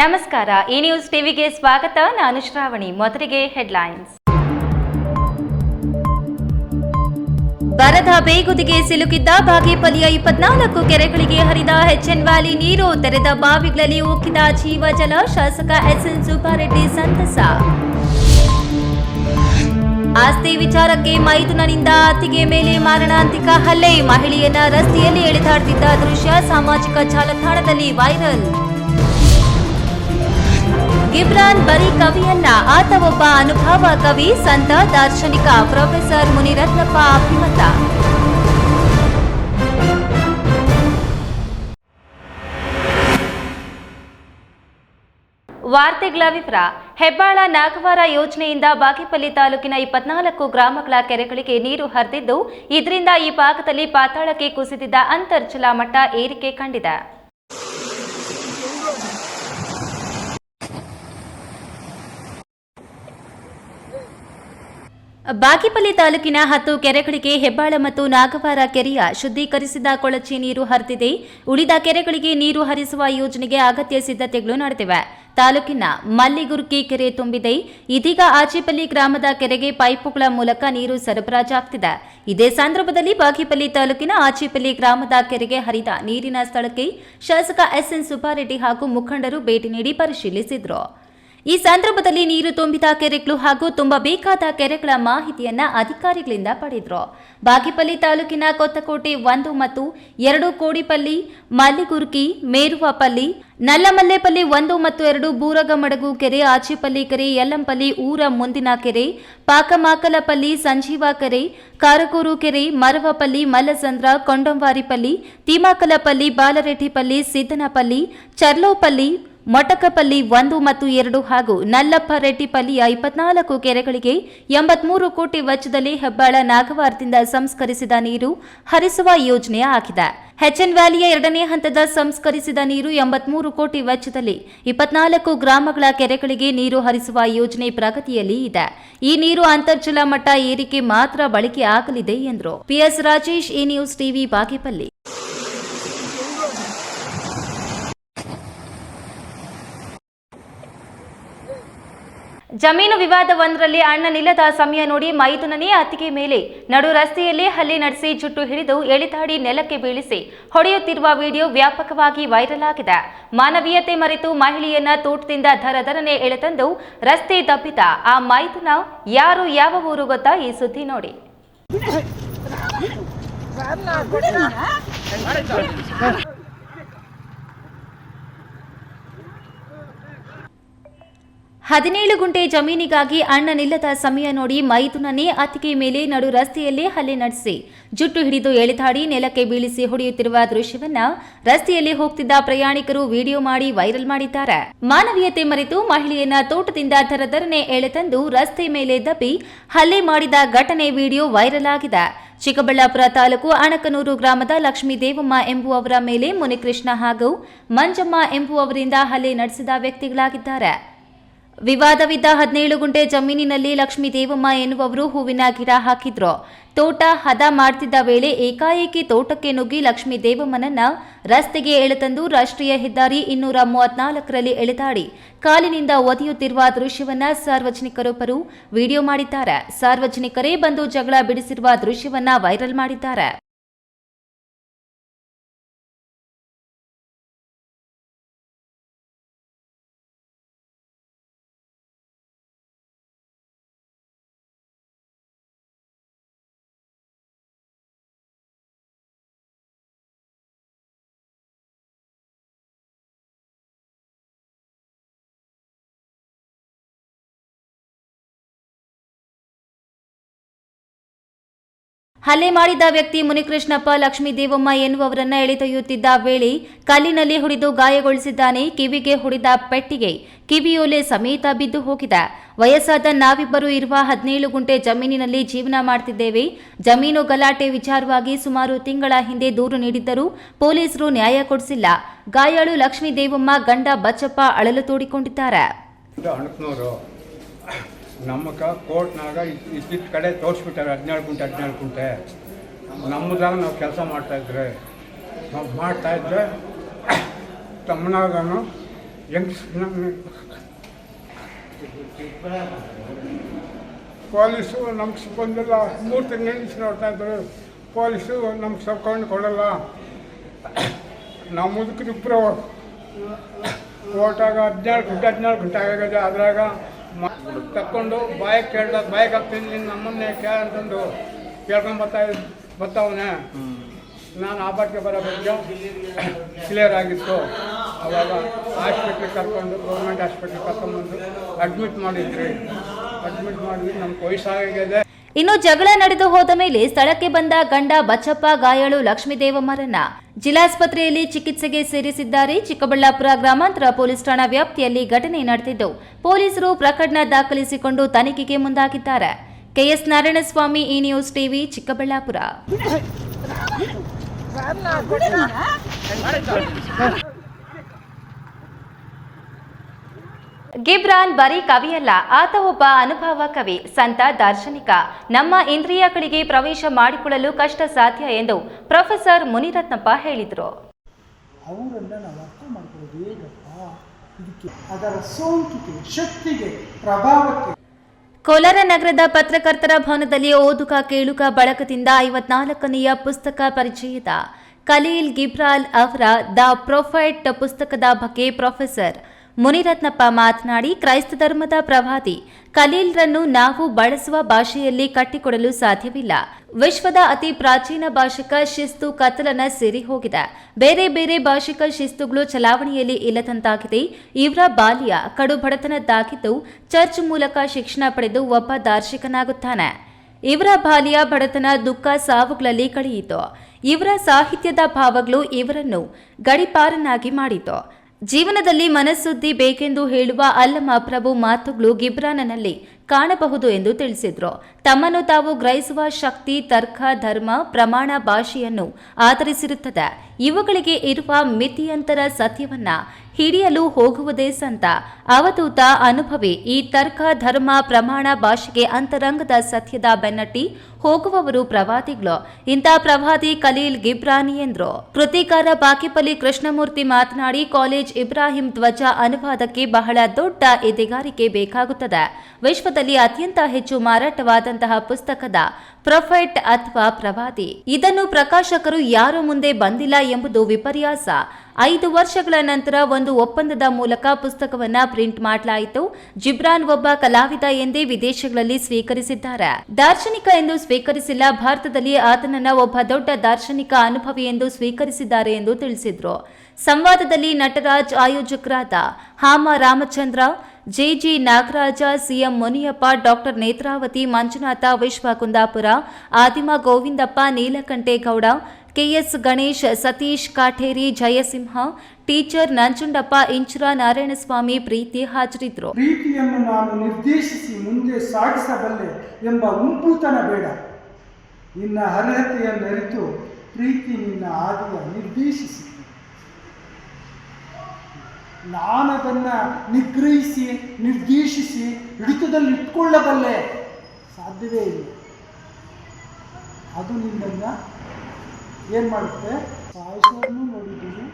ನಮಸ್ಕಾರ, ಈ ನ್ಯೂಸ್ ಟಿವಿಗೆ ಸ್ವಾಗತ. ನಾನು ಶ್ರಾವಣಿ. ಮೊದಲಿಗೆ ಹೆಡ್ಲೈನ್ಸ್ ಬರದ ಬೇಗುದಿಗೆ ಸಿಲುಕಿದ್ದ ಬಾಗೇಪಲ್ಲಿಯ ಇಪ್ಪತ್ನಾಲ್ಕು ಕೆರೆಗಳಿಗೆ ಹರಿದ ಹೆಚ್ಎನ್ ವ್ಯಾಲಿ ನೀರು ತೆರೆದ ಬಾವಿಗಳಲ್ಲಿ ಉಕ್ಕಿದ ಜೀವಜಲ ಶಾಸಕ ಎಸ್ಎನ್ ಸುಬ್ಬಾರೆಡ್ಡಿ ಸಂತಸ. ಆಸ್ತಿ ವಿಚಾರಕ್ಕೆ ಮೈದುನನಿಂದ ಅತ್ತಿಗೆ ಮೇಲೆ ಮಾರಣಾಂತಿಕ ಹಲ್ಲೆ. ಮಹಿಳೆಯನ್ನ ರಸ್ತೆಯಲ್ಲಿ ಎಳೆದಾಡ್ತಿದ್ದ ದೃಶ್ಯ, ಸಾಮಾಜಿಕ ಜಾಲತಾಣದಲ್ಲಿ ವೈರಲ್ ಗಿಬ್ರಾನ್ ಬರೀ ಕವಿಯನ್ನ ಆತ ಒಬ್ಬ ಅನುಭವ ಕವಿ, ಸಂತ, ದಾರ್ಶನಿಕ, ಪ್ರೊಫೆಸರ್ ಮುನಿರತ್ನಪ್ಪ ಅಭಿಮತ. ವಾರ್ತೆಗಳ ವಿವರ. ಹೆಬ್ಬಾಳ ನಾಗವಾರ ಯೋಜನೆಯಿಂದ ಬಾಗೇಪಲ್ಲಿ ತಾಲೂಕಿನ ಇಪ್ಪತ್ನಾಲ್ಕು ಗ್ರಾಮಗಳ ಕೆರೆಗಳಿಗೆ ನೀರು ಹರಿದಿದ್ದು, ಇದರಿಂದ ಈ ಭಾಗದಲ್ಲಿ ಪಾತಾಳಕ್ಕೆ ಕುಸಿದಿದ್ದ ಅಂತರ್ಜಲ ಮಟ್ಟ ಏರಿಕೆ ಕಂಡಿದೆ. ಬಾಗೇಪಲ್ಲಿ ತಾಲೂಕಿನ ಹತ್ತು ಕೆರೆಗಳಿಗೆ ಹೆಬ್ಬಾಳ ಮತ್ತು ನಾಗವಾರ ಕೆರೆಯ ಶುದ್ಧೀಕರಿಸಿದ ಕೊಳಚೆ ನೀರು ಹರಿದಿದೆ. ಉಳಿದ ಕೆರೆಗಳಿಗೆ ನೀರು ಹರಿಸುವ ಯೋಜನೆಗೆ ಅಗತ್ಯ ಸಿದ್ಧತೆಗಳು ನಡೆದಿವೆ. ತಾಲೂಕಿನ ಮಲ್ಲಿಗುರ್ಕಿ ಕೆರೆ ತುಂಬಿದೆ. ಇದೀಗ ಆಚೇಪಲ್ಲಿ ಗ್ರಾಮದ ಕೆರೆಗೆ ಪೈಪುಗಳ ಮೂಲಕ ನೀರು ಸರಬರಾಜಾಗ್ತಿದೆ. ಇದೇ ಸಂದರ್ಭದಲ್ಲಿ ಬಾಗೇಪಲ್ಲಿ ತಾಲೂಕಿನ ಆಚೇಪಲ್ಲಿ ಗ್ರಾಮದ ಕೆರೆಗೆ ಹರಿದ ನೀರಿನ ಸ್ಥಳಕ್ಕೆ ಶಾಸಕ ಎಸ್ಎನ್ ಸುಬ್ಬಾರೆಡ್ಡಿ ಹಾಗೂ ಮುಖಂಡರು ಭೇಟಿ ನೀಡಿ ಪರಿಶೀಲಿಸಿದರು. ಈ ಸಂದರ್ಭದಲ್ಲಿ ನೀರು ತುಂಬಿದ ಕೆರೆಗಳು ಹಾಗೂ ತುಂಬಬೇಕಾದ ಕೆರೆಗಳ ಮಾಹಿತಿಯನ್ನ ಅಧಿಕಾರಿಗಳಿಂದ ಪಡೆದರು. ಬಾಗೇಪಲ್ಲಿ ತಾಲೂಕಿನ ಕೊತ್ತಕೋಟೆ ಒಂದು ಮತ್ತು ಎರಡು ಕೋಡಿಪಲ್ಲಿ, ಮಲ್ಲಿಗುರ್ಕಿ, ಮೇರುವಪಲ್ಲಿ, ನಲ್ಲಮಲ್ಲೆಪಲ್ಲಿ ಒಂದು ಮತ್ತು ಎರಡು ಬೂರಗಮಡಗು ಕೆರೆ, ಆಚಿಪಲ್ಲಿ ಕೆರೆ, ಯಲ್ಲಂಪಲ್ಲಿ ಊರ ಮುಂದಿನ ಕೆರೆ, ಪಾಕಮಾಕಲಪಲ್ಲಿ ಸಂಜೀವ ಕೆರೆ ಕಾರಕೂರು ಕೆರೆ, ಮರವಪಲ್ಲಿ ಮಲ್ಲಸಂದ್ರ, ಕೊಂಡಂವಾರಿಪಲ್ಲಿ, ತಿಮಾಕಲಪಲ್ಲಿ ಬಾಲರೆಡ್ಡಿಪಲ್ಲಿ ಸಿದ್ದನಪಲ್ಲಿ, ಚರ್ಲೋಪಲ್ಲಿ ಮೊಟಕಪಲ್ಲಿ ಒಂದು ಮತ್ತು ಎರಡು ಹಾಗೂ ನಲ್ಲಪ್ಪ ರೆಡ್ಡಿಪಲ್ಲಿಯ ಇಪ್ಪತ್ನಾಲ್ಕು ಕೆರೆಗಳಿಗೆ ಎಂಬತ್ಮೂರು ಕೋಟಿ ವೆಚ್ಚದಲ್ಲಿ ಹೆಬ್ಬಾಳ ನಾಗವಾರದಿಂದ ಸಂಸ್ಕರಿಸಿದ ನೀರು ಹರಿಸುವ ಯೋಜನೆ ಆಗಿದೆ. ಹೆಚ್ಎನ್ ವ್ಯಾಲಿಯ ಎರಡನೇ ಹಂತದ ಸಂಸ್ಕರಿಸಿದ ನೀರು ಎಂಬತ್ಮೂರು ಕೋಟಿ ವೆಚ್ಚದಲ್ಲಿ ಇಪ್ಪತ್ನಾಲ್ಕು ಗ್ರಾಮಗಳ ಕೆರೆಗಳಿಗೆ ನೀರು ಹರಿಸುವ ಯೋಜನೆ ಪ್ರಗತಿಯಲ್ಲಿ ಇದೆ. ಈ ನೀರು ಅಂತರ್ಜಲ ಮಟ್ಟ ಏರಿಕೆ ಮಾತ್ರ ಬಳಕೆ ಆಗಲಿದೆ ಎಂದರು. PS Rajesh, A news TV, Bagepalli. ಜಮೀನು ವಿವಾದವೊಂದರಲ್ಲಿ ಅಣ್ಣ ನಿಲ್ಲದ ಸಮಯ ನೋಡಿ ಮೈದುನನೇ ಅತ್ತಿಗೆ ಮೇಲೆ ನಡು ರಸ್ತೆಯಲ್ಲಿ ಹಲ್ಲಿ ನಡೆಸಿ ಜುಟ್ಟು ಹಿಡಿದು ಎಳಿತಾಡಿ ನೆಲಕ್ಕೆ ಬೀಳಿಸಿ ಹೊಡೆಯುತ್ತಿರುವ ವಿಡಿಯೋ ವ್ಯಾಪಕವಾಗಿ ವೈರಲ್ ಆಗಿದೆ ಮಾನವೀಯತೆ ಮರೆತು ಮಹಿಳೆಯನ್ನ ತೋಟದಿಂದ ಧರಧರನೆ ಎಳೆತಂದು ರಸ್ತೆ ದಬ್ಬಿದ ಆ ಮೈದುನ ಯಾರು ಯಾವ ಊರು ಗೊತ್ತಾ ಈ ಸುದ್ದಿ ನೋಡಿ ಹದಿನೇಳು ಗುಂಟೆ ಜಮೀನಿಗಾಗಿ ಅಣ್ಣನಿಲ್ಲದ ಸಮಯ ನೋಡಿ ಮೈದುನನೇ ಅತ್ತಿಗೆ ಮೇಲೆ ನಡು ರಸ್ತೆಯಲ್ಲೇ ಹಲ್ಲೆ ನಡೆಸಿ ಜುಟ್ಟು ಹಿಡಿದು ಎಳೆದಾಡಿ ನೆಲಕ್ಕೆ ಬೀಳಿಸಿ ಹೊಡೆಯುತ್ತಿರುವ ದೃಶ್ಯವನ್ನ ರಸ್ತೆಯಲ್ಲಿ ಹೋಗ್ತಿದ್ದ ಪ್ರಯಾಣಿಕರು ವಿಡಿಯೋ ಮಾಡಿ ವೈರಲ್ ಮಾಡಿದ್ದಾರೆ. ಮಾನವೀಯತೆ ಮರೆತು ಮಹಿಳೆಯನ್ನ ತೋಟದಿಂದ ಧರಧರನೆ ಎಳೆತಂದು ರಸ್ತೆ ಮೇಲೆ ದಬ್ಬಿ ಹಲ್ಲೆ ಮಾಡಿದ ಘಟನೆ ವಿಡಿಯೋ ವೈರಲ್ ಆಗಿದೆ. ಚಿಕ್ಕಬಳ್ಳಾಪುರ ತಾಲೂಕು ಅಣಕನೂರು ಗ್ರಾಮದ ಲಕ್ಷ್ಮೀ ದೇವಮ್ಮ ಎಂಬುವವರ ಮೇಲೆ ಮುನಿಕೃಷ್ಣ ಹಾಗೂ ಮಂಜಮ್ಮ ಎಂಬುವವರಿಂದ ಹಲ್ಲೆ ನಡೆಸಿದ ವ್ಯಕ್ತಿಗಳಾಗಿದ್ದಾರೆ. ವಿವಾದವಿದ್ದ ಹದಿನೇಳು ಗುಂಟೆ ಜಮೀನಿನಲ್ಲಿ ಲಕ್ಷ್ಮೀ ದೇವಮ್ಮ ಎನ್ನುವವರು ಹೂವಿನ ಗಿಡ ಹಾಕಿದ್ರು. ತೋಟ ಹದ ಮಾಡ್ತಿದ್ದ ವೇಳೆ ಏಕಾಏಕಿ ತೋಟಕ್ಕೆ ನುಗ್ಗಿ ಲಕ್ಷ್ಮೀ ದೇವಮ್ಮನನ್ನ ರಸ್ತೆಗೆ ಎಳೆತಂದು ರಾಷ್ಟ್ರೀಯ ಹೆದ್ದಾರಿ ಇನ್ನೂರ ಮೂವತ್ನಾಲ್ಕರಲ್ಲಿ ಎಳೆದಾಡಿ ಕಾಲಿನಿಂದ ಒದೆಯುತ್ತಿರುವ ದೃಶ್ಯವನ್ನ ಸಾರ್ವಜನಿಕರೊಬ್ಬರು ವಿಡಿಯೋ ಮಾಡಿದ್ದಾರೆ. ಸಾರ್ವಜನಿಕರೇ ಬಂದು ಜಗಳ ಬಿಡಿಸಿರುವ ದೃಶ್ಯವನ್ನ ವೈರಲ್ ಮಾಡಿದ್ದಾರೆ. ಹಲ್ಲೆ ಮಾಡಿದ ವ್ಯಕ್ತಿ ಮುನಿಕೃಷ್ಣಪ್ಪ ಲಕ್ಷ್ಮೀ ದೇವಮ್ಮ ಎನ್ನುವವರನ್ನ ಎಳೆದೊಯ್ಯುತ್ತಿದ್ದ ವೇಳೆ ಕಲ್ಲಿನಲ್ಲಿ ಹೊಡೆದು ಗಾಯಗೊಳಿಸಿದ್ದಾನೆ. ಕಿವಿಗೆ ಹೊಡೆದ ಪೆಟ್ಟಿಗೆ ಕಿವಿಯೋಲೆ ಸಮೇತ ಬಿದ್ದು ಹೋಗಿದೆ. ವಯಸ್ಸಾದ ನಾವಿಬ್ಬರು ಇರುವ ಹದಿನೇಳು ಗುಂಟೆ ಜಮೀನಿನಲ್ಲಿ ಜೀವನ ಮಾಡ್ತಿದ್ದೇವೆ. ಜಮೀನು ಗಲಾಟೆ ವಿಚಾರವಾಗಿ ಸುಮಾರು ತಿಂಗಳ ಹಿಂದೆ ದೂರು ನೀಡಿದ್ದರೂ ಪೊಲೀಸರು ನ್ಯಾಯ ಕೊಡಿಸಿಲ್ಲ. ಗಾಯಾಳು ಲಕ್ಷ್ಮೀ ದೇವಮ್ಮ ಗಂಡ ಬಚ್ಚಪ್ಪ ಅಳಲು ತೋಡಿಕೊಂಡಿದ್ದಾರೆ. ಇದು ಅಣಕನೂರು ನಮ್ಮಕ ಕೋರ್ಟ್ನಾಗ ಇದ್ದಿದ್ದ ಕಡೆ ತೋರಿಸ್ಬಿಟ್ಟಾರೆ ಹದಿನೇಳು ಗುಂಟೆ ಹದಿನೇಳು ಗುಂಟೆ. ನಮ್ಮದಾಗ ನಾವು ಕೆಲಸ ಮಾಡ್ತಾಯಿದ್ರೆ ನಾವು ಮಾಡ್ತಾಯಿದ್ರೆ ತಮ್ಮನಾಗನು ಯಂಗ್ಸ್ ಪೊಲೀಸು ನಮ್ಗೆ ಬಂದಿಲ್ಲ. ಮೂರು ತಿಂಗಳು ನಿಲ್ಸಿ ನೋಡ್ತಾ ಇದ್ರು. ಪೊಲೀಸು ನಮ್ಗೆ ಸಬ್ಕೊಂಡು ಕೊಡಲ್ಲ. ನಾವು ಮುದುಕರಿಬ್ಬರು ಓಟಾಗ ಹದಿನೇಳು ಗಂಟೆ ಹದಿನೇಳು ಗಂಟೆ ಆಗಿದೆ ಅದ್ರಾಗ ತಕ್ಕೊಂಡು ಬಾಯ್ ಕೇಳ್ದ ಬಾಯಿಗೆ ಹಾಕ್ತೀನಿ ನಿನ್ನ ನಮ್ಮನ್ನೇ ಕೇಳ ಅಂತಂದು ಕೇಳ್ಕೊಂಡು ಬರ್ತಾ ಬರ್ತಾವನೆ. ನಾನು ಆ ಬಟ್ಟೆ ಬರೋ ಬಗ್ಗೆ ಕ್ಲಿಯರ್ ಆಗಿತ್ತು. ಅವಾಗ ಹಾಸ್ಪಿಟ್ಲಿಗೆ ಕರ್ಕೊಂಡು ಗೌರ್ಮೆಂಟ್ ಹಾಸ್ಪಿಟ್ಲಿಗೆ ಕರ್ಕೊಂಡ್ಬಂದು ಅಡ್ಮಿಟ್ ಮಾಡಿದ್ರಿ ಅಡ್ಮಿಟ್ ಮಾಡಿದ್ವಿ. ನಮ್ಗೆ ವಯಸ್ಸಾಗಿದೆ. ಇನ್ನು ಜಗಳ ನಡೆದು ಹೋದ ಮೇಲೆ ಸ್ಥಳಕ್ಕೆ ಬಂದ ಗಂಡ ಬಚ್ಚಪ್ಪ ಗಾಯಾಳು ಲಕ್ಷ್ಮೀದೇವಮ್ಮರನ್ನ ಜಿಲ್ಲಾಸ್ಪತ್ರೆಯಲ್ಲಿ ಚಿಕಿತ್ಸೆಗೆ ಸೇರಿಸಿದ್ದಾರೆ ಚಿಕ್ಕಬಳ್ಳಾಪುರ ಗ್ರಾಮಾಂತರ ಪೊಲೀಸ್ ಠಾಣಾ ವ್ಯಾಪ್ತಿಯಲ್ಲಿ ಘಟನೆ ನಡೆದಿದ್ದು ಪೊಲೀಸರು ಪ್ರಕರಣ ದಾಖಲಿಸಿಕೊಂಡು ತನಿಖೆಗೆ ಮುಂದಾಗಿದ್ದಾರೆ ಕೆಎಸ್ ನಾರಾಯಣಸ್ವಾಮಿ ಈ ನ್ಯೂಸ್ ಟಿವಿ ಚಿಕ್ಕಬಳ್ಳಾಪುರ ಗಿಬ್ರಾನ್ ಬರೀ ಕವಿಯಲ್ಲ ಆತ ಒಬ್ಬ ಅನುಭವ ಕವಿ ಸಂತ ದಾರ್ಶನಿಕ. ನಮ್ಮ ಇಂದ್ರಿಯಗಳಿಗೆ ಪ್ರವೇಶ ಮಾಡಿಕೊಳ್ಳಲು ಕಷ್ಟ ಸಾಧ್ಯ ಎಂದು ಪ್ರೊಫೆಸರ್ ಮುನಿರತ್ನಪ್ಪ ಹೇಳಿದರು. ಅವರನ್ನು ನಾವು ಅರ್ಥ ಮಾಡ್ಕೊಳ್ಳೋದು ಹೇಗಪ್ಪ? ಇದಕ್ಕೆ ಅದರ ಸೋಂಕಿಗೆ ಶಕ್ತಿಗೆ ಪ್ರಭಾವಕ್ಕೆ. ಕೋಲಾರ ನಗರದ ಪತ್ರಕರ್ತರ ಭವನದಲ್ಲಿ ಓದುಕ ಕೇಳುಕ ಬಳಕದಿಂದ ಐವತ್ನಾಲ್ಕನೆಯ ಪುಸ್ತಕ ಪರಿಚಯದ ಖಲೀಲ್ ಗಿಬ್ರಾಲ್ ಅವರ ದ ಪ್ರೊಫೈಟ್ ಪುಸ್ತಕದ ಬಗ್ಗೆ ಪ್ರೊಫೆಸರ್ ಮುನಿರತ್ನಪ್ಪ ಮಾತನಾಡಿ, ಕ್ರೈಸ್ತ ಧರ್ಮದ ಪ್ರವಾದಿ ಕಲೀಲ್ರನ್ನು ನಾವು ಬಳಸುವ ಭಾಷೆಯಲ್ಲಿ ಕಟ್ಟಿಕೊಡಲು ಸಾಧ್ಯವಿಲ್ಲ. ವಿಶ್ವದ ಅತಿ ಪ್ರಾಚೀನ ಭಾಷಿಕ ಶಿಸ್ತು ಕತ್ತಲನ ಸೇರಿ ಹೋಗಿದೆ. ಬೇರೆ ಬೇರೆ ಭಾಷಿಕ ಶಿಸ್ತುಗಳು ಚಲಾವಣೆಯಲ್ಲಿ ಇಲ್ಲದಂತಾಗಿದೆ. ಇವರ ಬಾಲ್ಯ ಕಡು ಬಡತನದ್ದಾಗಿದ್ದು ಚರ್ಚ್ ಮೂಲಕ ಶಿಕ್ಷಣ ಪಡೆದು ಒಬ್ಬ ದಾರ್ಶಿಕನಾಗುತ್ತಾನೆ ಇವರ ಬಾಲ್ಯ ಬಡತನ ದುಃಖ ಸಾವುಗಳಲ್ಲಿ ಕಳೆಯಿತು. ಇವರ ಸಾಹಿತ್ಯದ ಭಾವಗಳು ಇವರನ್ನು ಗಡಿಪಾರನಾಗಿ ಮಾಡಿತು. ಜೀವನದಲ್ಲಿ ಮನಸ್ಸುದ್ದಿ ಬೇಕೆಂದು ಹೇಳುವ ಅಲ್ಲಮ ಪ್ರಭು ಮಾತುಗಳು ಗಿಬ್ರಾನನಲ್ಲಿ ಕಾಣಬಹುದು ಎಂದು ತಿಳಿಸಿದ್ರು. ತಮ್ಮನ್ನು ತಾವು ಗ್ರಹಿಸುವ ಶಕ್ತಿ, ತರ್ಕ, ಧರ್ಮ, ಪ್ರಮಾಣ, ಭಾಷೆಯನ್ನು ಆಧರಿಸಿರುತ್ತದೆ. ಇವುಗಳಿಗೆ ಇರುವ ಮಿತಿಯಂತರ ಸತ್ಯವನ್ನ ಹಿಡಿಯಲು ಹೋಗುವುದೇ ಸಂತ. ಅವಧೂತ ಅನುಭವಿ, ಈ ತರ್ಕ ಧರ್ಮ ಪ್ರಮಾಣ ಭಾಷೆಗೆ ಅಂತರಂಗದ ಸತ್ಯದ ಬೆನ್ನಟ್ಟಿ ಹೋಗುವವರು ಪ್ರವಾದಿಗಳು. ಇಂಥ ಪ್ರವಾದಿ ಖಲೀಲ್ ಗಿಬ್ರಾನಿ ಎಂದ್ರು. ಕೃತಿಕಾರ ಬಾಕಿಪಲ್ಲಿ ಕೃಷ್ಣಮೂರ್ತಿ ಮಾತನಾಡಿ, ಕಾಲೇಜ್ ಇಬ್ರಾಹಿಂ ಧ್ವಜ ಅನುವಾದಕ್ಕೆ ಬಹಳ ದೊಡ್ಡ ಎದೆಗಾರಿಕೆ ಬೇಕಾಗುತ್ತದೆ. ವಿಶ್ವದಲ್ಲಿ ಅತ್ಯಂತ ಹೆಚ್ಚು ಮಾರಾಟವಾದಂತಹ ಪುಸ್ತಕದ ಪ್ರೊಫೆಟ್ ಅಥವಾ ಪ್ರವಾದಿ. ಇದನ್ನು ಪ್ರಕಾಶಕರು ಯಾರು ಮುಂದೆ ಬಂದಿಲ್ಲ ಎಂಬುದು ವಿಪರ್ಯಾಸ. ಐದು ವರ್ಷಗಳ ನಂತರ ಒಂದು ಒಪ್ಪಂದದ ಮೂಲಕ ಪುಸ್ತಕವನ್ನ ಪ್ರಿಂಟ್ ಮಾಡಲಾಯಿತು. ಜಿಬ್ರಾನ್ ಒಬ್ಬ ಕಲಾವಿದ ಎಂದೇ ವಿದೇಶಗಳಲ್ಲಿ ಸ್ವೀಕರಿಸಿದ್ದಾರೆ. ದಾರ್ಶನಿಕ ಎಂದು ಸ್ವೀಕರಿಸಿಲ್ಲ. ಭಾರತದಲ್ಲಿ ಆತನನ್ನ ಒಬ್ಬ ದೊಡ್ಡ ದಾರ್ಶನಿಕ ಅನುಭವಿ ಎಂದು ಸ್ವೀಕರಿಸಿದ್ದಾರೆ ಎಂದು ತಿಳಿಸಿದ್ರು. ಸಂವಾದದಲ್ಲಿ Nataraj ಆಯೋಜಕರಾದ Hama Ramachandra, JG Nagaraja, CM Muniyappa, doctor Netravati, Manjunatha Vishwa Kundapura Adima Govindappa, Neelakanthegowda KS Ganesh, Satish Katheri Jayasimha, teacher Nanjundappa, Inchura Narayanaswamy Preethi ಹಾಜರಿದ್ದರು ಪ್ರೀತಿಯನ್ನು ನಾನು ನಿರ್ದೇಶಿಸಿ ಮುಂದೆ ಸಾಗಿಸಬಲ್ಲೆ ಎಂಬ ಉಂಪುತನ ಬೇಡ. ನಿನ್ನ ಅರ್ಹತೆಯನ್ನರಿತು ಪ್ರೀತಿ ನಿನ್ನ ಆದಿಯ ನಿರ್ದೇಶಿಸಿ. ನಾನದನ್ನು ನಿಗ್ರಹಿಸಿ, ನಿರ್ದೇಶಿಸಿ ಹಿಡಿತದಲ್ಲಿ ಇಟ್ಕೊಳ್ಳಬಲ್ಲೆ. ಸಾಧ್ಯವೇ ಇಲ್ಲ. ಅದು ನಿನ್ನನ್ನು ಏನು ಮಾಡುತ್ತೆ? ಸಾಯಿಸೋದನ್ನು ನೋಡಿದ್ದೀನಿ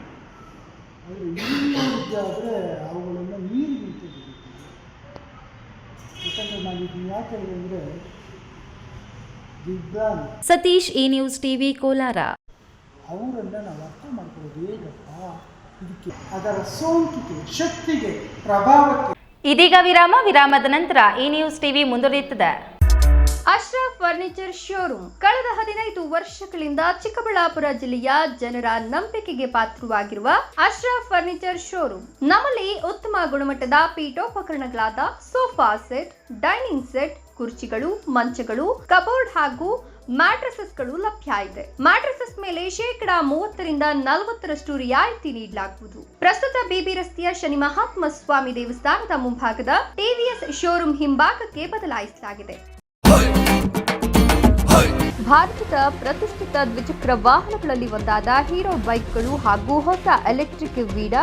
ಆದರೆ ಇಲ್ಲಿ ನೋಡಿದ್ದೆ ಆದರೆ ಅವುಗಳನ್ನು ನೀರು ನಿಂತಿದ್ದೀನಿ ಯಾಕಂದರೆ ನಾನು ಇದನ್ನ ಯಾಕೆ ಅಂದರೆ ವಿಜ್ಞಾನ ಸತೀಶ್ ಈ ನ್ಯೂಸ್ ಟಿವಿ ಕೋಲಾರ. ಅವರನ್ನು ನಾವು ಅರ್ಥ ಮಾಡ್ಕೊಳ್ಳೋದು ಹೇಗಪ್ಪ? ಇದಕ್ಕೆ ಅದರ ಸೋಂಕಿಗೆ ಶಕ್ತಿಗೆ ಪ್ರಭಾವಕ್ಕೆ. ಇದೀಗ ವಿರಾಮ ವಿರಾಮದ ನಂತರ ಈ ನ್ಯೂಸ್ ಟಿವಿ ಮುಂದುವರಿಯುತ್ತದೆ. Ashraf furniture showroom. ಕಳೆದ ಹದಿನೈದು ವರ್ಷಗಳಿಂದ ಚಿಕ್ಕಬಳ್ಳಾಪುರ ಜಿಲ್ಲೆಯ ಜನರ ನಂಬಿಕೆಗೆ ಪಾತ್ರವಾಗಿರುವ ಅಶ್ರಫ್ ಫರ್ನಿಚರ್ ಶೋರೂಮ್. ನಮ್ಮಲ್ಲಿ ಉತ್ತಮ ಗುಣಮಟ್ಟದ ಪೀಠೋಪಕರಣಗಳಾದ ಸೋಫಾ ಸೆಟ್, ಡೈನಿಂಗ್ ಸೆಟ್, ಕುರ್ಚಿಗಳು, ಮಂಚಗಳು, ಕಬೋರ್ಡ್ ಹಾಗೂ ಮ್ಯಾಟ್ರಸಸ್ಗಳು ಲಭ್ಯ ಇದೆ. ಮ್ಯಾಟ್ರಸಸ್ ಮೇಲೆ ಶೇಕಡಾ ಮೂವತ್ತರಿಂದ ನಲವತ್ತರಷ್ಟು ರಿಯಾಯಿತಿ ನೀಡಲಾಗುವುದು. ಪ್ರಸ್ತುತ ಬಿಬಿ ರಸ್ತೆಯ ಶನಿ ಮಹಾತ್ಮ ಸ್ವಾಮಿ ದೇವಸ್ಥಾನದ ಮುಂಭಾಗದ ಟಿವಿಎಸ್ ಶೋರೂಮ್ ಹಿಂಭಾಗಕ್ಕೆ ಬದಲಾಯಿಸಲಾಗಿದೆ. ಭಾರತದ ಪ್ರತಿಷ್ಠಿತ ದ್ವಿಚಕ್ರ ವಾಹನಗಳಲ್ಲಿ ಒಂದಾದ ಹೀರೋ ಬೈಕ್ಗಳು ಹಾಗೂ ಹೊಸ ಎಲೆಕ್ಟ್ರಿಕ್ ವೀಡಾ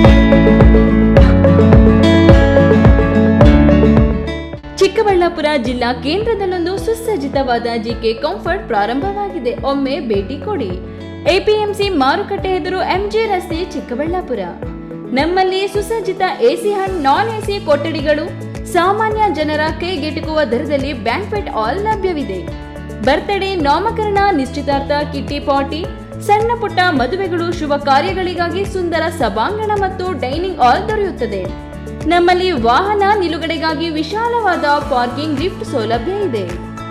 ಚಿಕ್ಕಬಳ್ಳಾಪುರ ಜಿಲ್ಲಾ ಕೇಂದ್ರದಲ್ಲೊಂದು ಸುಸಜ್ಜಿತವಾದ ಜಿಕೆ ಕಂಫರ್ಟ್ ಪ್ರಾರಂಭವಾಗಿದೆ. ಒಮ್ಮೆ ಭೇಟಿ ಕೊಡಿ. ಎಪಿಎಂಸಿ ಮಾರುಕಟ್ಟೆ ಎದುರು ಎಂಜೆ ರಸ್ತೆ ಚಿಕ್ಕಬಳ್ಳಾಪುರ. ನಮ್ಮಲ್ಲಿ ಸುಸಜ್ಜಿತ ಎಸಿ ಹಣ್ ನಾನ್ ಎಸಿ ಕೊಠಡಿಗಳು, ಸಾಮಾನ್ಯ ಜನರ ಕೈಗೆಟುಕುವ ದರದಲ್ಲಿ ಬ್ಯಾಂಕ್ವೆಟ್ ಹಾಲ್ ಲಭ್ಯವಿದೆ. ಬರ್ತ್ಡೇ ನಾಮಕರಣ ನಿಶ್ಚಿತಾರ್ಥ, ಕಿಟ್ಟಿ ಪಾರ್ಟಿ ಸಣ್ಣ ಪುಟ್ಟ ಮದುವೆಗಳು, ಶುಭ ಕಾರ್ಯಗಳಿಗಾಗಿ ಸುಂದರ ಸಭಾಂಗಣ ಮತ್ತು ಡೈನಿಂಗ್ ಹಾಲ್ ದೊರೆಯುತ್ತದೆ. ನಮ್ಮಲ್ಲಿ ವಾಹನ ನಿಲುಗಡೆಗಾಗಿ ವಿಶಾಲವಾದ ಪಾರ್ಕಿಂಗ್ ಲಿಫ್ಟ್ ಸೌಲಭ್ಯ ಇದೆ.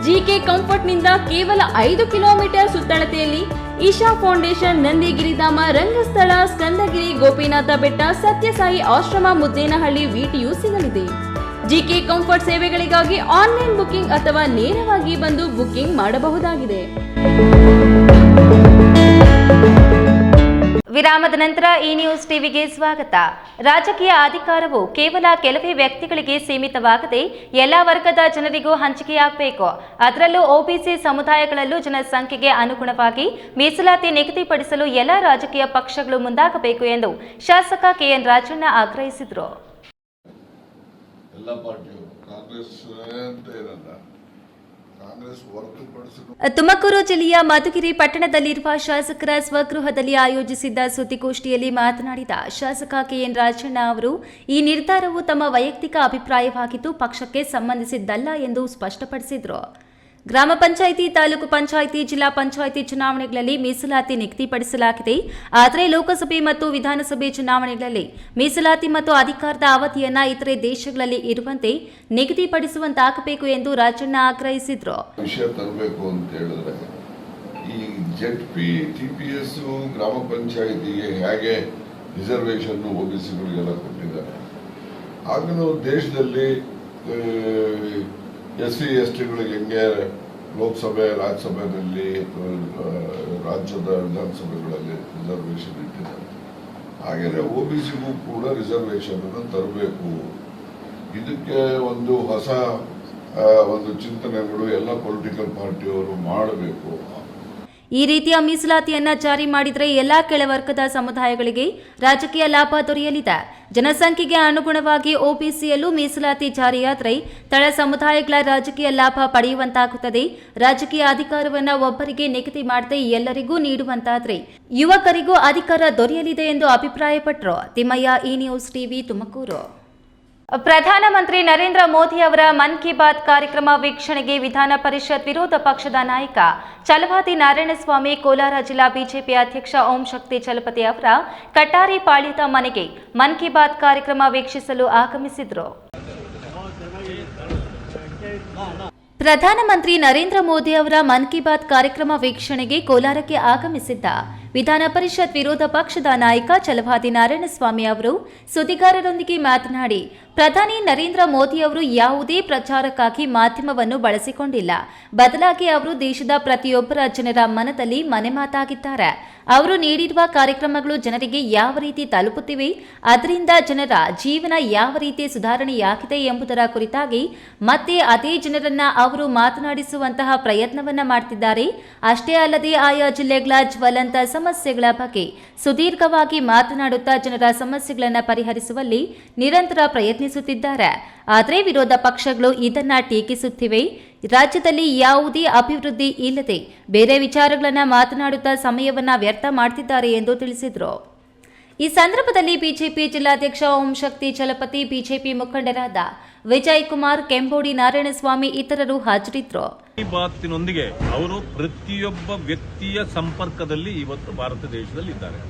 ಜಿಕೆ ಕಂಫರ್ಟ್ನಿಂದ ಕೇವಲ ಐದು ಕಿಲೋಮೀಟರ್ ಸುತ್ತಳತೆಯಲ್ಲಿ ಈಶಾ ಫೌಂಡೇಶನ್ ನಂದಿಗಿರಿಧಾಮ ರಂಗಸ್ಥಳ ಸ್ಕಂದಗಿರಿ ಗೋಪಿನಾಥ ಬೆಟ್ಟ ಸತ್ಯಸಾಯಿ ಆಶ್ರಮ ಮುದ್ದೇನಹಳ್ಳಿ ವಿಟಿಯು ಸಿಗಲಿದೆ. ಜಿಕೆ ಕಂಫರ್ಟ್ ಸೇವೆಗಳಿಗಾಗಿ ಆನ್ಲೈನ್ ಬುಕಿಂಗ್ ಅಥವಾ ನೇರವಾಗಿ ಬಂದು ಬುಕಿಂಗ್ ಮಾಡಬಹುದಾಗಿದೆ. ವಿರಾಮದ ನಂತರ ಈ ನ್ಯೂಸ್ ಟಿವಿಗೆ ಸ್ವಾಗತ. ರಾಜಕೀಯ ಅಧಿಕಾರವು ಕೇವಲ ಕೆಲವೇ ವ್ಯಕ್ತಿಗಳಿಗೆ ಸೀಮಿತವಾಗದೆ ಎಲ್ಲ ವರ್ಗದ ಜನರಿಗೂ ಹಂಚಿಕೆಯಾಗಬೇಕು. ಅದರಲ್ಲೂ ಒಬಿಸಿ ಸಮುದಾಯಗಳಲ್ಲೂ ಜನಸಂಖ್ಯೆಗೆ ಅನುಗುಣವಾಗಿ ಮೀಸಲಾತಿ ನಿಗದಿಪಡಿಸಲು ಎಲ್ಲ ರಾಜಕೀಯ ಪಕ್ಷಗಳು ಮುಂದಾಗಬೇಕು ಎಂದು ಶಾಸಕ ಕೆಎನ್ ರಾಜಣ್ಣ ಆಗ್ರಹಿಸಿದರು. ತುಮಕೂರು ಜಿಲ್ಲೆಯ ಮಧುಗಿರಿ ಪಟ್ಟಣದಲ್ಲಿರುವ ಶಾಸಕರ ಸ್ವಗೃಹದಲ್ಲಿ ಆಯೋಜಿಸಿದ್ದ ಸುದ್ದಿಗೋಷ್ಠಿಯಲ್ಲಿ ಮಾತನಾಡಿದ ಶಾಸಕ ಕೆಎನ್ ರಾಜಣ್ಣ ಅವರು, ಈ ನಿರ್ಧಾರವು ತಮ್ಮ ವೈಯಕ್ತಿಕ ಅಭಿಪ್ರಾಯವಾಗಿದ್ದು ಪಕ್ಷಕ್ಕೆ ಸಂಬಂಧಿಸಿದ್ದಲ್ಲ ಎಂದು ಸ್ಪಷ್ಟಪಡಿಸಿದರು. ಗ್ರಾಮ ಪಂಚಾಯಿತಿ, ತಾಲೂಕು ಪಂಚಾಯಿತಿ, ಜಿಲ್ಲಾ ಪಂಚಾಯಿತಿ ಚುನಾವಣೆಗಳಲ್ಲಿ ಮೀಸಲಾತಿ ನಿಗದಿಪಡಿಸಲಾಗಿದೆ. ಆದರೆ ಲೋಕಸಭೆ ಮತ್ತು ವಿಧಾನಸಭೆ ಚುನಾವಣೆಗಳಲ್ಲಿ ಮೀಸಲಾತಿ ಮತ್ತು ಅಧಿಕಾರದ ಅವಧಿಯನ್ನ ಇತರೆ ದೇಶಗಳಲ್ಲಿ ಇರುವಂತೆ ನಿಗದಿಪಡಿಸುವಂತಾಗಬೇಕು ಎಂದು ರಾಜಣ್ಣ ಆಗ್ರಹಿಸಿದ್ರು. ಗ್ರಾಮ ಪಂಚಾಯಿತಿಗೆ ಹೇಗೆ ಕೊಟ್ಟಿದ್ದಾರೆ. ಆಗಲೂ ದೇಶದಲ್ಲಿ ಎಸ್ ಸಿ ಎಸ್ ಟಿಗಳಿಗೆ ಹೆಂಗೆ ಲೋಕಸಭೆ, ರಾಜ್ಯಸಭೆಯಲ್ಲಿ ರಾಜ್ಯದ ವಿಧಾನಸಭೆಗಳಲ್ಲಿ ರಿಸರ್ವೇಷನ್ ಇಟ್ಟಿದ್ದಾರೆ. ಹಾಗೆಯೇ ಒ ಬಿ ಸಿಗೂ ಕೂಡ ರಿಸರ್ವೇಷನ್ ಅನ್ನು ತರಬೇಕು. ಇದಕ್ಕೆ ಒಂದು ಹೊಸ ಒಂದು ಚಿಂತನೆಗಳು ಎಲ್ಲ ಪೊಲಿಟಿಕಲ್ ಪಾರ್ಟಿಯವರು ಮಾಡಬೇಕು. ಈ ರೀತಿಯ ಮೀಸಲಾತಿಯನ್ನ ಜಾರಿ ಮಾಡಿದರೆ ಎಲ್ಲಾ ಕೆಳವರ್ಗದ ಸಮುದಾಯಗಳಿಗೆ ರಾಜಕೀಯ ಲಾಭ ದೊರೆಯಲಿದೆ. ಜನಸಂಖ್ಯೆಗೆ ಅನುಗುಣವಾಗಿ ಒಬಿಸಿಯಲ್ಲೂ ಮೀಸಲಾತಿ ಜಾರಿಯಾದರೆ ತಳ ಸಮುದಾಯಗಳ ರಾಜಕೀಯ ಲಾಭ ಪಡೆಯುವಂತಾಗುತ್ತದೆ. ರಾಜಕೀಯ ಅಧಿಕಾರವನ್ನು ಒಬ್ಬರಿಗೆ ನಿಗದಿ ಮಾಡದೆ ಎಲ್ಲರಿಗೂ ನೀಡುವಂತಾದರೆ ಯುವಕರಿಗೂ ಅಧಿಕಾರ ದೊರೆಯಲಿದೆ ಎಂದು ಅಭಿಪ್ರಾಯಪಟ್ಟರು. ತಿಮ್ಮಯ್ಯ, ಈ ನ್ಯೂಸ್ ಟಿವಿ ತುಮಕೂರು. ಪ್ರಧಾನಮಂತ್ರಿ ನರೇಂದ್ರ ಮೋದಿ ಅವರ ಮನ್ ಕಿ ಬಾತ್ ಕಾರ್ಯಕ್ರಮ ವೀಕ್ಷಣೆಗೆ ವಿಧಾನ ಪರಿಷತ್ ವಿರೋಧ ಪಕ್ಷದ ನಾಯಕ ಚಲವಾದಿ ನಾರಾಯಣಸ್ವಾಮಿ, ಕೋಲಾರ ಜಿಲ್ಲಾ ಬಿಜೆಪಿ ಅಧ್ಯಕ್ಷ ಓಂ ಶಕ್ತಿ ಚಲಪತಿ ಅವರ ಕಟಾರಿ ಪಾಳಿತ ಮನೆಗೆ ಮನ್ ಕಿ ಬಾತ್ ಕಾರ್ಯಕ್ರಮ ವೀಕ್ಷಿಸಲು ಆಗಮಿಸಿದರು. ಪ್ರಧಾನಮಂತ್ರಿ ನರೇಂದ್ರ ಮೋದಿ ಅವರ ಮನ್ ಕಿ ಬಾತ್ ಕಾರ್ಯಕ್ರಮ ವೀಕ್ಷಣೆಗೆ ಕೋಲಾರಕ್ಕೆ ಆಗಮಿಸಿದ್ದ ವಿಧಾನ ಪರಿಷತ್ ವಿರೋಧ ಪಕ್ಷದ ನಾಯಕ ಚಲವಾದಿ ನಾರಾಯಣಸ್ವಾಮಿ ಅವರು ಸುದ್ದಿಗಾರರೊಂದಿಗೆ ಮಾತನಾಡಿ, ಪ್ರಧಾನಿ ನರೇಂದ್ರ ಮೋದಿ ಅವರು ಯಾವುದೇ ಪ್ರಚಾರಕ್ಕಾಗಿ ಮಾಧ್ಯಮವನ್ನು ಬಳಸಿಕೊಂಡಿಲ್ಲ. ಬದಲಾಗಿ ಅವರು ದೇಶದ ಪ್ರತಿಯೊಬ್ಬರ ಜನರ ಮನದಲ್ಲಿ ಮನೆ ಮಾತಾಗಿದ್ದಾರೆ. ಅವರು ನೀಡಿರುವ ಕಾರ್ಯಕ್ರಮಗಳು ಜನರಿಗೆ ಯಾವ ರೀತಿ ತಲುಪುತ್ತಿವೆ, ಅದರಿಂದ ಜನರ ಜೀವನ ಯಾವ ರೀತಿ ಸುಧಾರಣೆಯಾಗಿದೆ ಎಂಬುದರ ಕುರಿತಾಗಿ, ಮತ್ತೆ ಅದೇ ಜನರನ್ನ ಅವರು ಮಾತನಾಡಿಸುವಂತಹ ಪ್ರಯತ್ನವನ್ನ ಮಾಡ್ತಿದ್ದಾರೆ. ಅಷ್ಟೇ ಅಲ್ಲದೆ ಆಯಾ ಜಿಲ್ಲೆಗಳ ಜ್ವಲಂತ ಸಮಸ್ಯೆಗಳ ಬಗ್ಗೆ ಸುದೀರ್ಘವಾಗಿ ಮಾತನಾಡುತ್ತಾ ಜನರ ಸಮಸ್ಯೆಗಳನ್ನು ಪರಿಹರಿಸುವಲ್ಲಿ ನಿರಂತರ ಪ್ರಯತ್ನಿಸುತ್ತಿದ್ದಾರೆ. ಆದರೆ ವಿರೋಧ ಪಕ್ಷಗಳು ಇದನ್ನ ಟೀಕಿಸುತ್ತಿವೆ. ರಾಜ್ಯದಲ್ಲಿ ಯಾವುದೇ ಅಭಿವೃದ್ಧಿ ಇಲ್ಲದೆ ಬೇರೆ ವಿಚಾರಗಳನ್ನು ಮಾತನಾಡುತ್ತಾ ಸಮಯವನ್ನ ವ್ಯರ್ಥ ಮಾಡ್ತಿದ್ದಾರೆ ಎಂದು ತಿಳಿಸಿದರು. ಈ ಸಂದರ್ಭದಲ್ಲಿ ಬಿಜೆಪಿ ಜಿಲ್ಲಾಧ್ಯಕ್ಷ ಓಂ ಶಕ್ತಿ ಚಲಪತಿ ಬಿಜೆಪಿ ಮುಖಂಡರಾದ ವಿಜಯ್ ಕುಮಾರ್, ಕೆಂಬೋಡಿ ನಾರಾಯಣಸ್ವಾಮಿ ಇತರರು ಹಾಜರಿದ್ದರು. ಈ ಬಾತಿನೊಂದಿಗೆ ಅವರು ಪ್ರತಿಯೊಬ್ಬ ವ್ಯಕ್ತಿಯ ಸಂಪರ್ಕದಲ್ಲಿ ಇವತ್ತು ಭಾರತ ದೇಶದಲ್ಲಿ ಇದ್ದಾರೆ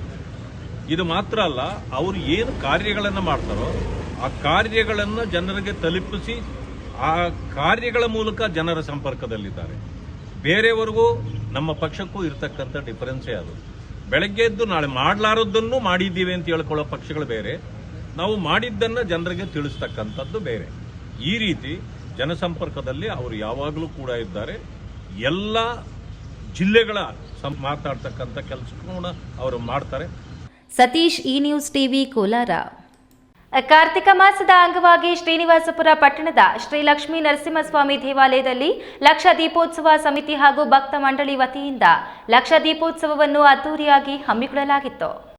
ಇದು ಮಾತ್ರ ಅಲ್ಲ, ಅವರು ಏನು ಕಾರ್ಯಗಳನ್ನು ಮಾಡ್ತಾರೋ ಆ ಕಾರ್ಯಗಳನ್ನು ಜನರಿಗೆ ತಲುಪಿಸಿ ಆ ಕಾರ್ಯಗಳ ಮೂಲಕ ಜನರ ಸಂಪರ್ಕದಲ್ಲಿದ್ದಾರೆ. ಬೇರೆಯವರಿಗೂ ನಮ್ಮ ಪಕ್ಷಕ್ಕೂ ಇರತಕ್ಕಂಥ ಡಿಫರೆನ್ಸೇ ಅದು. ಬೆಳಗ್ಗೆ ಎದ್ದು ನಾಳೆ ಮಾಡಲಾರದ್ದನ್ನು ಮಾಡಿದ್ದೀವಿ ಅಂತ ಹೇಳ್ಕೊಳ್ಳೋ ಪಕ್ಷಗಳು ಬೇರೆ. ನಾವು ಮಾಡಿದ್ದನ್ನು ಜನರಿಗೆ ತಿಳಿಸ್ತಕ್ಕಂಥದ್ದು ಬೇರೆ. ಈ ರೀತಿ ಜನಸಂಪರ್ಕದಲ್ಲಿ ಅವರು ಯಾವಾಗಲೂ ಕೂಡ ಇದ್ದಾರೆ. ಎಲ್ಲ ಜಿಲ್ಲೆಗಳ ಮಾತಾಡ್ತಕ್ಕಂಥ ಕೆಲಸ ಕೂಡ ಅವರು ಮಾಡ್ತಾರೆ. Satish E news TV, Kolar. Karthika ಮಾಸದ ಅಂಗವಾಗಿ ಶ್ರೀನಿವಾಸಪುರ ಪಟ್ಟಣದ ಶ್ರೀ ಲಕ್ಷ್ಮೀ ನರಸಿಂಹಸ್ವಾಮಿ ದೇವಾಲಯದಲ್ಲಿ ಲಕ್ಷ ದೀಪೋತ್ಸವ ಸಮಿತಿ ಹಾಗೂ ಭಕ್ತ ಮಂಡಳಿ ವತಿಯಿಂದ ಲಕ್ಷ ದೀಪೋತ್ಸವವನ್ನು ಅದ್ದೂರಿಯಾಗಿ ಹಮ್ಮಿಕೊಳ್ಳಲಾಗಿತ್ತು.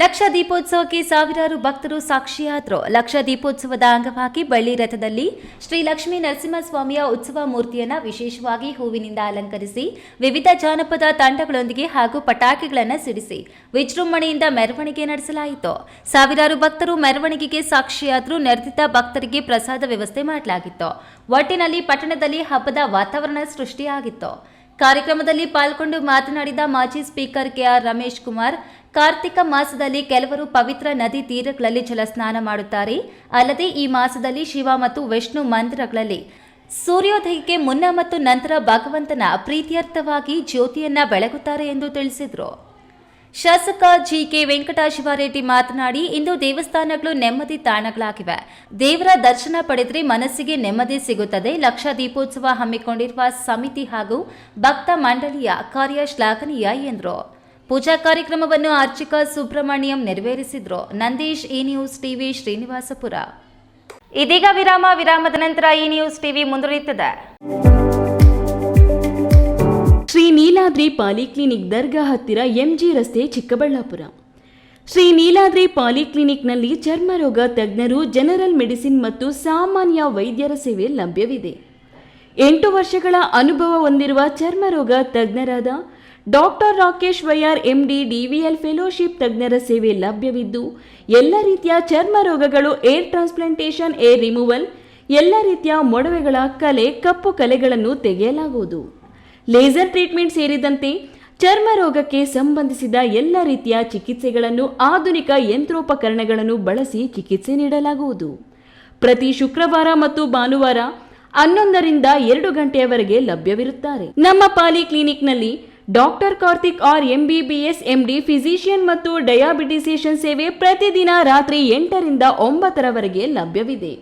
ಲಕ್ಷ ದೀಪೋತ್ಸವಕ್ಕೆ ಸಾವಿರಾರು ಭಕ್ತರು ಸಾಕ್ಷಿಯಾದರು. ಲಕ್ಷ ದೀಪೋತ್ಸವದ ಅಂಗವಾಗಿ ಬಳ್ಳಿ ರಥದಲ್ಲಿ ಶ್ರೀ ಲಕ್ಷ್ಮೀ ನರಸಿಂಹಸ್ವಾಮಿಯ ಉತ್ಸವ ಮೂರ್ತಿಯನ್ನು ವಿಶೇಷವಾಗಿ ಹೂವಿನಿಂದ ಅಲಂಕರಿಸಿ, ವಿವಿಧ ಜಾನಪದ ತಂಡಗಳೊಂದಿಗೆ ಹಾಗೂ ಪಟಾಕಿಗಳನ್ನು ಸಿಡಿಸಿ ವಿಜೃಂಭಣೆಯಿಂದ ಮೆರವಣಿಗೆ ನಡೆಸಲಾಯಿತು. ಸಾವಿರಾರು ಭಕ್ತರು ಮೆರವಣಿಗೆಗೆ ಸಾಕ್ಷಿಯಾದರೂ ನೆರೆದಿದ್ದ ಭಕ್ತರಿಗೆ ಪ್ರಸಾದ ವ್ಯವಸ್ಥೆ ಮಾಡಲಾಗಿತ್ತು. ಒಟ್ಟಿನಲ್ಲಿ ಪಟ್ಟಣದಲ್ಲಿ ಹಬ್ಬದ ವಾತಾವರಣ ಸೃಷ್ಟಿಯಾಗಿತ್ತು. ಕಾರ್ಯಕ್ರಮದಲ್ಲಿ ಪಾಲ್ಗೊಂಡು ಮಾತನಾಡಿದ ಮಾಜಿ ಸ್ಪೀಕರ್ ಕೆಆರ್ ರಮೇಶ್ ಕುಮಾರ್ ಕಾರ್ತಿಕ ಮಾಸದಲ್ಲಿ ಕೆಲವರು ಪವಿತ್ರ ನದಿ ತೀರಗಳಲ್ಲಿ ಜಲಸ್ನಾನ ಮಾಡುತ್ತಾರೆ. ಅಲ್ಲದೆ ಈ ಮಾಸದಲ್ಲಿ ಶಿವ ಮತ್ತು ವಿಷ್ಣು ಮಂದಿರಗಳಲ್ಲಿ ಸೂರ್ಯೋದಯಕ್ಕೆ ಮುನ್ನ ಮತ್ತು ನಂತರ ಭಗವಂತನ ಪ್ರೀತ್ಯರ್ಥವಾಗಿ ಜ್ಯೋತಿಯನ್ನ ಬೆಳಗುತ್ತಾರೆ ಎಂದು ತಿಳಿಸಿದರು. ಶಾಸಕ ಜಿ ಕೆ ವೆಂಕಟಶಿವರೆಡ್ಡಿ ಮಾತನಾಡಿ, ಇಂದು ದೇವಸ್ಥಾನಗಳು ನೆಮ್ಮದಿ ತಾಣಗಳಾಗಿವೆ. ದೇವರ ದರ್ಶನ ಪಡೆದರೆ ಮನಸ್ಸಿಗೆ ನೆಮ್ಮದಿ ಸಿಗುತ್ತದೆ. ಲಕ್ಷ ದೀಪೋತ್ಸವ ಹಮ್ಮಿಕೊಂಡಿರುವ ಸಮಿತಿ ಹಾಗೂ ಭಕ್ತ ಮಂಡಳಿಯ ಕಾರ್ಯ ಶ್ಲಾಘನೀಯ ಎಂದರು. ಪೂಜಾ ಕಾರ್ಯಕ್ರಮವನ್ನು ಅರ್ಚಿಕಾ Subrahmanyam ನೆರವೇರಿಸಿದ್ರು. Nandish E news TV Srinivaspur. ಇದೀಗ ವಿರಾಮ, ವಿರಾಮದ ನಂತರ ಈ ನ್ಯೂಸ್ ಟಿವಿ ಮುಂದುವರಿಯುತ್ತದೆ. ಶ್ರೀ ನೀಲಾದ್ರಿ ಪಾಲಿಕ್ಲಿನಿಕ್ ದರ್ಗಾ ಹತ್ತಿರ ಎಂಜಿ ರಸ್ತೆ, ಚಿಕ್ಕಬಳ್ಳಾಪುರ. ಶ್ರೀ ನೀಲಾದ್ರಿ ಪಾಲಿಕ್ಲಿನಿಕ್ನಲ್ಲಿ ಚರ್ಮರೋಗ ತಜ್ಞರು, ಜನರಲ್ ಮೆಡಿಸಿನ್ ಮತ್ತು ಸಾಮಾನ್ಯ ವೈದ್ಯರ ಸೇವೆ ಲಭ್ಯವಿದೆ. ಎಂಟು ವರ್ಷಗಳ ಅನುಭವ ಹೊಂದಿರುವ ಚರ್ಮರೋಗ ತಜ್ಞರಾದ doctor Rakesh YR MD DVL fellowship ತಜ್ಞರ ಸೇವೆ ಲಭ್ಯವಿದ್ದು, ಎಲ್ಲ ರೀತಿಯ ಚರ್ಮ ರೋಗಗಳು, ಏರ್ ಟ್ರಾನ್ಸ್ಪ್ಲಾಂಟೇಷನ್, ಏರ್ ರಿಮೂವಲ್, ಎಲ್ಲ ರೀತಿಯ ಮೊಡವೆಗಳ ಕಲೆ, ಕಪ್ಪು ಕಲೆಗಳನ್ನು ತೆಗೆಯಲಾಗುವುದು. ಲೇಸರ್ ಟ್ರೀಟ್ಮೆಂಟ್ ಸೇರಿದಂತೆ ಚರ್ಮ ರೋಗಕ್ಕೆ ಸಂಬಂಧಿಸಿದ ಎಲ್ಲ ರೀತಿಯ ಚಿಕಿತ್ಸೆಗಳನ್ನು ಆಧುನಿಕ ಯಂತ್ರೋಪಕರಣಗಳನ್ನು ಬಳಸಿ ಚಿಕಿತ್ಸೆ ನೀಡಲಾಗುವುದು. ಪ್ರತಿ ಶುಕ್ರವಾರ ಮತ್ತು ಭಾನುವಾರ ಹನ್ನೊಂದರಿಂದ ಎರಡು ಗಂಟೆಯವರೆಗೆ ಲಭ್ಯವಿರುತ್ತಾರೆ. ನಮ್ಮ poly ಕ್ಲಿನಿಕ್ನಲ್ಲಿ doctor Karthik R MBBS, MD physician ಮತ್ತು ಡಯಾಬಿಟಿಸೇಷನ್ ಸೇವೆ ಪ್ರತಿದಿನ ರಾತ್ರಿ ಎಂಟರಿಂದ ಒಂಬತ್ತರವರೆಗೆ ಲಭ್ಯವಿದೆ.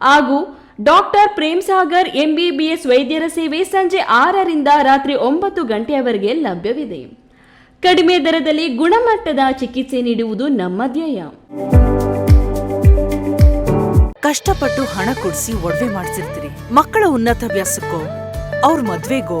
ಹಾಗೂ ಡಾಕ್ಟರ್ ಪ್ರೇಮ್ ಸಾಗರ್, ಎಂಬಿಬಿಎಸ್ ವೈದ್ಯರ ಸೇವೆ ಸಂಜೆ ಆರರಿಂದ ರಾತ್ರಿ ಒಂಬತ್ತು ಗಂಟೆಯವರೆಗೆ ಲಭ್ಯವಿದೆ. ಕಡಿಮೆ ದರದಲ್ಲಿ ಗುಣಮಟ್ಟದ ಚಿಕಿತ್ಸೆ ನೀಡುವುದು ನಮ್ಮ ಧ್ಯೇಯ. ಕಷ್ಟಪಟ್ಟು ಹಣ ಕೊಡಿಸಿ ಒಡವೆ ಮಾಡಿಸಿರ್ತೀರಿ. ಮಕ್ಕಳ ಉನ್ನತಾಭ್ಯಾಸಕ್ಕೋ ಅವ್ರ ಮದ್ವೆಗೋ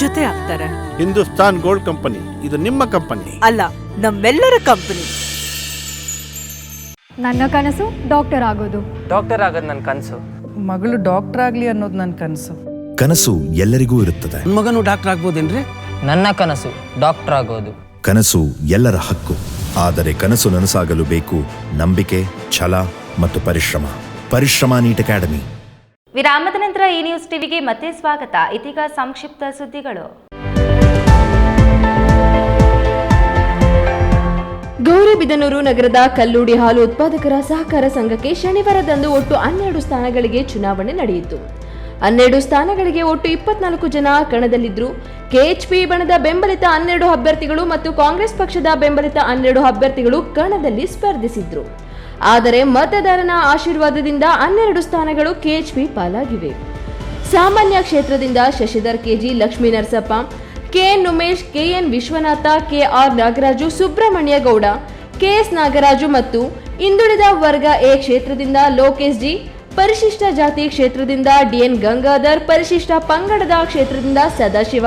ಜೊತೆ ಆಗ್ತಾರೆ. ಹಿಂದೂಸ್ತಾನ್ ಗೋಲ್ಡ್ ಕಂಪನಿ ಇದು ನಿಮ್ಮ ಕಂಪನಿ. ಅಲ್ಲ ನಮ್ಮೆಲ್ಲರ ಕಂಪನಿ. ನನ್ನ ಕನಸು ಡಾಕ್ಟರ್ ಆಗೋದು. ಡಾಕ್ಟರ್ ಆಗೋದು ನನ್ನ ಕನಸು. ಮಗಳು ಡಾಕ್ಟರ್ ಆಗ್ಲಿ ಅನ್ನೋದು ನನ್ನ ಕನಸು. ಕನಸು ಎಲ್ಲರಿಗೂ ಇರುತ್ತದೆ. ಮಗನು ಡಾಕ್ಟರ್ ಆಗ್ಬೋದೇನ್ರಿ? ನನ್ನ ಕನಸು ಡಾಕ್ಟರ್ ಆಗೋದು. ಕನಸು ಎಲ್ಲರ ಹಕ್ಕು. ಆದರೆ ಕನಸು ನನಸಾಗಲು ಬೇಕು ನಂಬಿಕೆ ಛಲ ಮತ್ತು ಪರಿಶ್ರಮ. ಪರಿಶ್ರಮ ನೀಟ್ ಅಕಾಡೆಮಿ. ವಿರಾಮದ ನಂತರ ಈ ನ್ಯೂಸ್ ಟಿವಿಗೆ ಮತ್ತೆ ಸ್ವಾಗತ. ಇದೀಗ ಸಂಕ್ಷಿಪ್ತ ಸುದ್ದಿಗಳು. ಗೌರಿಬಿದನೂರು ನಗರದ ಕಲ್ಲೂಡಿ ಹಾಲು ಉತ್ಪಾದಕರ ಸಹಕಾರ ಸಂಘಕ್ಕೆ ಶನಿವಾರದಂದು ಒಟ್ಟು ಹನ್ನೆರಡು ಸ್ಥಾನಗಳಿಗೆ ಚುನಾವಣೆ ನಡೆಯಿತು. ಹನ್ನೆರಡು ಸ್ಥಾನಗಳಿಗೆ ಒಟ್ಟು ಇಪ್ಪತ್ನಾಲ್ಕು ಜನ ಕಣದಲ್ಲಿದ್ದರು ಕೆಎಚ್ಪಿ ಬಣದ ಬೆಂಬಲಿತ ಹನ್ನೆರಡು ಅಭ್ಯರ್ಥಿಗಳು ಮತ್ತು ಕಾಂಗ್ರೆಸ್ ಪಕ್ಷದ ಬೆಂಬಲಿತ ಹನ್ನೆರಡು ಅಭ್ಯರ್ಥಿಗಳು ಕಣದಲ್ಲಿ ಸ್ಪರ್ಧಿಸಿದ್ರು. ಆದರೆ ಮತದಾರನ ಆಶೀರ್ವಾದದಿಂದ ಹನ್ನೆರಡು ಸ್ಥಾನಗಳು ಕೆಎಚ್ಪಿ ಪಾಲಾಗಿವೆ. ಸಾಮಾನ್ಯ ಕ್ಷೇತ್ರದಿಂದ Shashidhar KG, Lakshmi Narasappa KN Umesh KN Vishwanatha KR Nagaraju, Subrahmanya Gowda KS Nagaraju ಮತ್ತು ಹಿಂದುಳಿದ ವರ್ಗ ಎ ಕ್ಷೇತ್ರದಿಂದ ಲೋಕೇಶ್ ಜಿ, ಪರಿಶಿಷ್ಟ ಜಾತಿ ಕ್ಷೇತ್ರದಿಂದ ಡಿಎನ್ ಗಂಗಾಧರ್, ಪರಿಶಿಷ್ಟ ಪಂಗಡದ ಕ್ಷೇತ್ರದಿಂದ ಸದಾಶಿವ,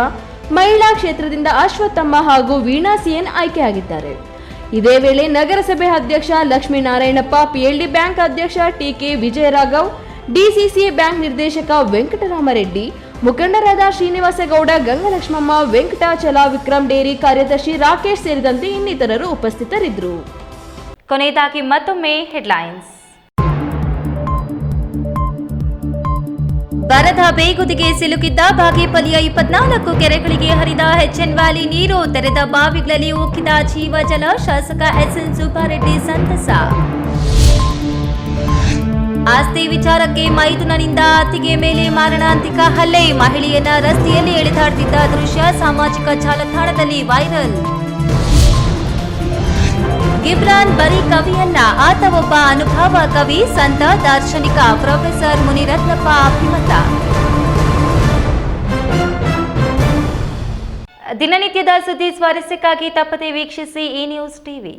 ಮಹಿಳಾ ಕ್ಷೇತ್ರದಿಂದ ಅಶ್ವತ್ಥಮ್ಮ ಹಾಗೂ ವೀಣಾ ಸಿಎನ್ ಆಯ್ಕೆಯಾಗಿದ್ದಾರೆ. ಇದೇ ವೇಳೆ ನಗರಸಭೆ ಅಧ್ಯಕ್ಷ ಲಕ್ಷ್ಮೀನಾರಾಯಣಪ್ಪ, ಪಿಎಲ್ಡಿ ಬ್ಯಾಂಕ್ ಅಧ್ಯಕ್ಷ ಟಿಕೆ ವಿಜಯರಾಘವ್ ಡಿಸಿಸಿ ಬ್ಯಾಂಕ್ ನಿರ್ದೇಶಕ ವೆಂಕಟರಾಮರೆಡ್ಡಿ, ಮುಖಂಡರಾದ ಶ್ರೀನಿವಾಸಗೌಡ, ಗಂಗಲಕ್ಷ್ಮಮ್ಮ, ವೆಂಕಟಾಚಲ, ವಿಕ್ರಮ್ ಡೇರಿ ಕಾರ್ಯದರ್ಶಿ ರಾಕೇಶ್ ಸೇರಿದಂತೆ ಇನ್ನಿತರರು ಉಪಸ್ಥಿತರಿದ್ದರು. ಕೊನೆಯದಾಗಿ ಮತ್ತೊಮ್ಮೆ ಹೆಡ್ಲೈನ್ಸ್. ಬರದ ಬೇಗುದಿಗೆ ಸಿಲುಕಿದ್ದ ಬಾಗೇಪಲ್ಲಿಯ ಇಪ್ಪತ್ನಾಲ್ಕು ಕೆರೆಗಳಿಗೆ ಹರಿದ ಎಚ್ಎನ್ ವ್ಯಾಲಿ ನೀರು ತೆರೆದ ಬಾವಿಗಳಲ್ಲಿ ಉಕ್ಕಿದ ಜೀವಜಲ ಶಾಸಕ ಎಸ್ಎನ್ ಸುಬ್ಬಾರೆಡ್ಡಿ ಸಂತಸ. ಆಸ್ತಿ ವಿಚಾರಕ್ಕೆ ಮೈದುನನಿಂದ ಅತ್ತಿಗೆ ಮೇಲೆ ಮಾರಣಾಂತಿಕ ಹಲ್ಲೆ. ಮಹಿಳೆಯನ್ನ ರಸ್ತೆಯಲ್ಲಿ ಎಳೆದಾಡ್ತಿದ್ದ ದೃಶ್ಯ ಸಾಮಾಜಿಕ ಜಾಲತಾಣದಲ್ಲಿ ವೈರಲ್. ಗಿಬ್ರಾನ್ ಬರೀ ಕವಿಯನ್ನ ಆತ ಒಬ್ಬ ಅನುಭವ ಕವಿ, ಸಂತ, ದಾರ್ಶನಿಕ, ಪ್ರೊಫೆಸರ್ ಮುನಿರತ್ನಪ್ಪ ಅಭಿಮತ. ದಿನನಿತ್ಯದ ಸುದ್ದಿ ಸ್ವಾರಸ್ಯಕ್ಕಾಗಿ ತಪ್ಪದೆ ವೀಕ್ಷಿಸಿ ಈ ನ್ಯೂಸ್ ಟಿವಿ.